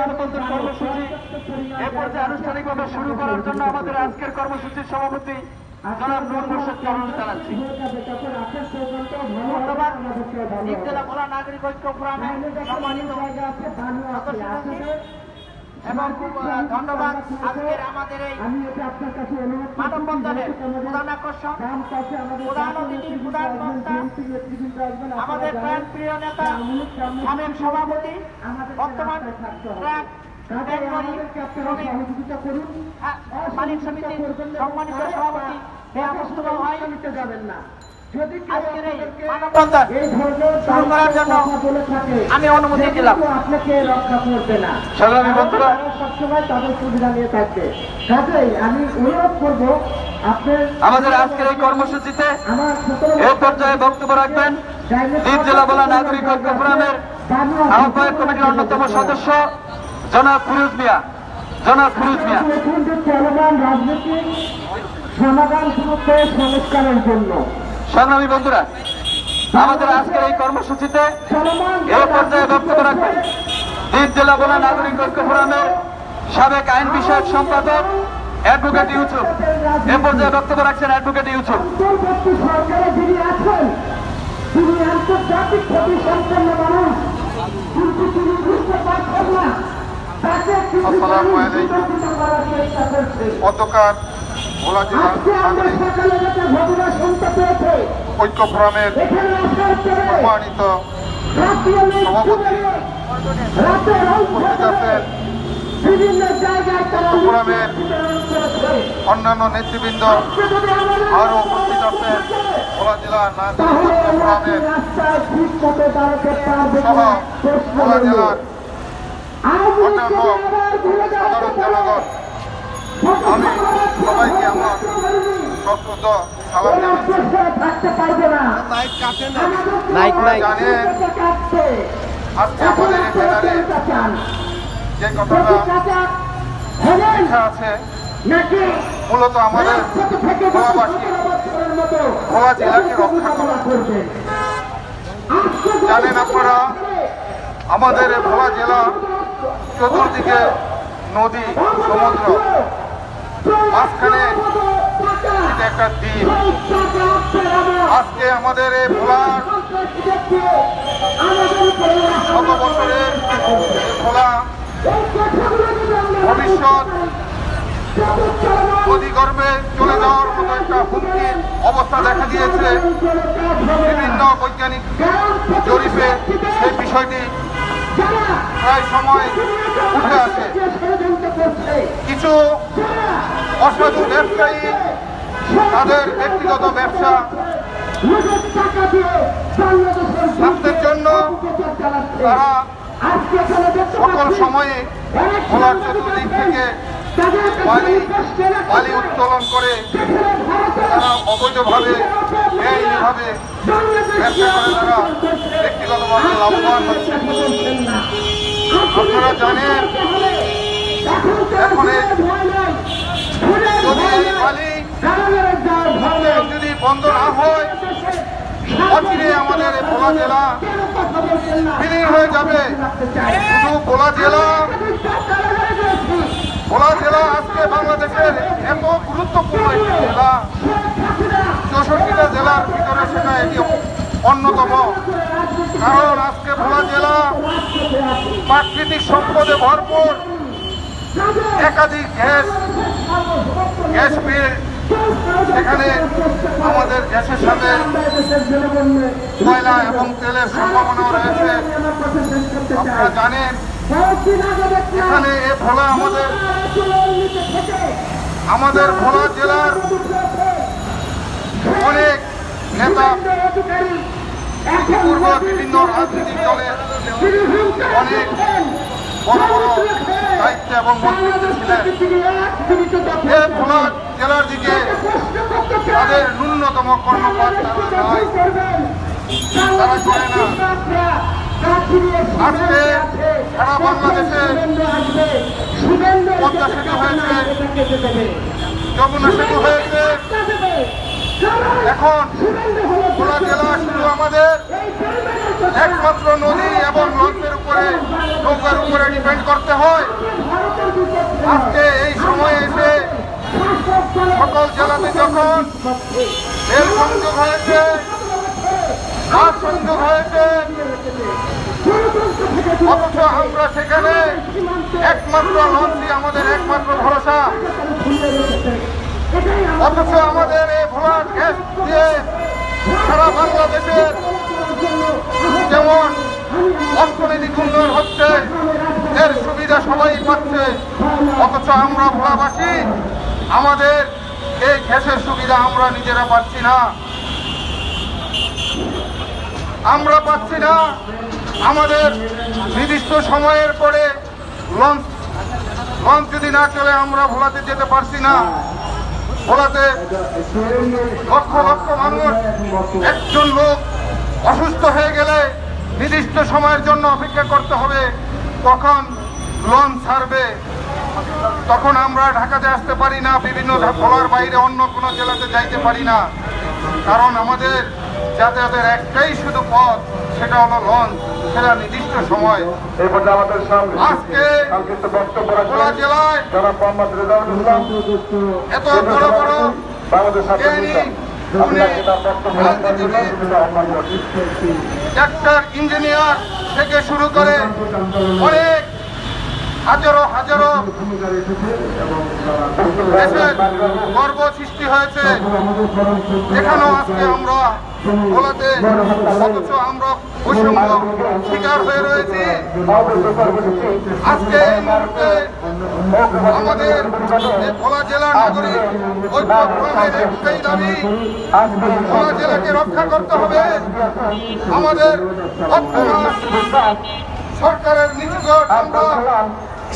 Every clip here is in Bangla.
মানববন্ধন কর্মসূচি। এ পর্যায়ে আনুষ্ঠানিকভাবে শুরু করার জন্য আমাদের আজকের কর্মসূচির সভাপতি জনাব ধন্যবাদ। জেলা ভোলা নাগরিক ঐক্য ফোরামের সম্মানিত সদস্যদেরকে এবং ধন্যবাদ। আজকের আমাদের এই মানববন্ধনের প্রধান আকর্ষণ প্রধান অতিথি প্রধান বক্তা আমাদের প্রাণ প্রিয় নেতা সাবেক সভাপতি বর্তমান ট্রাক ব্যাংকরি শ্রমিক হ্যাঁ, সমিতির সম্মানিত সভাপতি যাবেন না। শুরু করার জন্য আমি অনুমতি দিলাম। আপনাকে রক্ষা করবে না। সবসময় তাদের সুবিধা নিয়ে থাকবে। কাজেই আমি অনুরোধ করব আমাদের আজকের এই কর্মসূচিতে এই পর্যায়ে বক্তব্য রাখবেন। দ্বীপ জেলা বলা নাগরিক ঐক্য ফোরামের আহ্বায়ক কমিটির অন্যতম সদস্য জনাব ফিরোজ মিয়া। জনাব ফিরোজ মিয়া। রাজনৈতিক সমাধান সমস্ত সংস্কারের জন্য। সংগ্রামী বন্ধুরা আমাদের আজকের এই কর্মসূচিতে এই পর্যায়ে বক্তব্য রাখবেন। দ্বীপ জেলা বলা নাগরিক ঐক্য ফোরামের সাবেক আইন বিষয়ক সম্পাদক অ্যাডভোকেট ইউসুফ। এ পর্যায়ে বক্তব্য রাখছেন অ্যাডভোকেট ইউসুফ। তিনি আন্তর্জাতিক সম্পন্ন মানুষ কিন্তু তিনি বুঝতে পারছেন না তাকে কিছু আসসালামু আলাইকুম। সুরক্ষিত করার চেষ্টা করছে। অধ্যকার ভোলা জেলা আজকে আমরা সকালে যেটা ঘটনা শুনতে পেয়েছে ঐক্য ফোরামের সম্মানিত সভাপতি উপস্থিত আছেন ফোরামের অন্যান্য নেতৃবৃন্দ আরও উপস্থিত আছেন ভোলা জেলা ফোরামের সহ ভোলা জেলার অন্যান্য সাধারণ। জনগণ আমি সবাইকে আমার সালাম জানেন আজকে আমাদের ব্যানারে যে কথাটা লেখা আছে মূলত আমাদের ভোলা জেলাকে রক্ষা করা জানেন আপনারা আমাদের ভোলা জেলা চতুর্দিকে নদী সমুদ্র মাঝখানে একটা দ্বীপ আজকে আমাদের এই ভোলার শত বছরের ভোলা ভবিষ্যৎ গর্ভে চলে যাওয়ার মতো একটা হুমকির অবস্থা দেখা দিয়েছে। বিভিন্ন বৈজ্ঞানিক জরিপে সেই বিষয়টি প্রায় সময় উঠে আসে। কিছু অসাধু ব্যবসায়ী তাদের ব্যক্তিগত ব্যবসা স্বাস্থ্যের জন্য তারা সকল সময়ে খোলার চতুর্দিক থেকে বালি উত্তোলন করে তারা অবৈধভাবে বেআইনিভাবে ব্যবসা করে তারা ব্যক্তিগতভাবে লাভবান হচ্ছে। আপনারা জানেন, এখন যদি এই যদি বন্ধ না হয়, অচিরে আমাদের ভোলা জেলা বিলীন হয়ে যাবে। শুধু ভোলা জেলা আজকে বাংলাদেশের এত গুরুত্বপূর্ণ একটি জেলা, চৌষট্টিটা জেলার ভিতরে সেটা এটি অন্যতম। কারণ আজকে ভোলা জেলা প্রাকৃতিক সম্পদে ভরপুর একাধিক গ্যাস গ্যাস ফিল্ড। সেখানে আমাদের গ্যাসের সাথে কয়লা এবং তেলের সম্ভাবনাও রয়েছে। আপনারা জানেন এখানে এ ভোলা আমাদের আমাদের ভোলা জেলার অনেক নেতা, পূর্ব বিভিন্ন রাজনৈতিক দলের অনেক বড় বড় দায়িত্ব এবং মন্ত্রিত্বে ছিলেন। এ ভোলা জেলার দিকে তাদের ন্যূনতম নয় তারা করে না। আজকে বাংলাদেশে পদ্মা সেতু হয়েছে হয়েছে। এখন ভোলা জেলা শুধু আমাদের একমাত্র নদী এবং লঞ্চের উপরে, নৌকার উপরে ডিপেন্ড করতে হয়। আজকে এই সময়ে এসে সকল জেলাতে যখন রেল সংযোগ হয়েছে বাস সংযোগ হয়েছে অথচ আমরা সেখানে একমাত্র লঞ্চই আমাদের একমাত্র ভরসা। অথচ আমাদের এই ভোলার গ্যাস দিয়ে সারা বাংলাদেশের যেমন অর্থনৈতিক উন্নয়ন হচ্ছে, এর সুবিধা সবাই পাচ্ছে। অথচ আমরা ভোলাবাসী, আমাদের এই গ্যাসের সুবিধা আমরা নিজেরা পাচ্ছি না। আমরা পাচ্ছি না। আমাদের নির্দিষ্ট সময়ের পরে লঞ্চ লঞ্চ যদি না চলে, আমরা ভোলাতে যেতে পারছি না। ভোলাতে লক্ষ লক্ষ মানুষ, একজন লোক অসুস্থ হয়ে গেলে নির্দিষ্ট সময়ের জন্য অপেক্ষা করতে হবে। কখন লঞ্চ ছাড়বে? তখন আমরা ঢাকাতে আসতে পারি না, বিভিন্ন ভোলার বাইরে অন্য কোনো জেলাতে যাইতে পারি না। কারণ আমাদের যাতায়াতের একটাই শুধু পথ সেটা হলো লঞ্চ সেটা নির্দিষ্ট সময়। আমাদের সামনে আজকে জেলায় এত বড় বড় ডাক্তার ইঞ্জিনিয়ার থেকে শুরু করে অনেক হাজারো হাজারো। গর্ব সৃষ্টি হয়েছে। এখানেও আজকে আমরা আমাদের ভোলা জেলার নাগরিক ভোলা জেলাকে রক্ষা করতে হবে। আমাদের সরকারের নিকট আমরা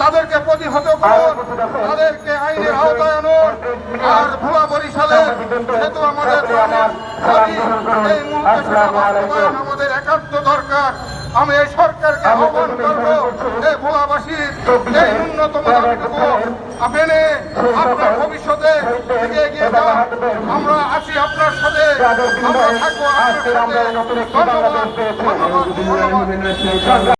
তাদেরকে প্রতিহত করুন তাদেরকে আইনের আওতায় আনুন আর ভোলা বরিশালে যেহেতু আমাদের এই আমাদের একান্ত দরকার। আমি এই সরকারকে আহ্বান করব এই ভোলাবাসীর এই ন্যূনতম দাবিটুকু মেনে আপনার ভবিষ্যতে এগিয়ে গিয়ে যান আমরা আছি আপনার সাথে। আমরা থাকব আপনার সাথে। ধন্যবাদ। ধন্যবাদ।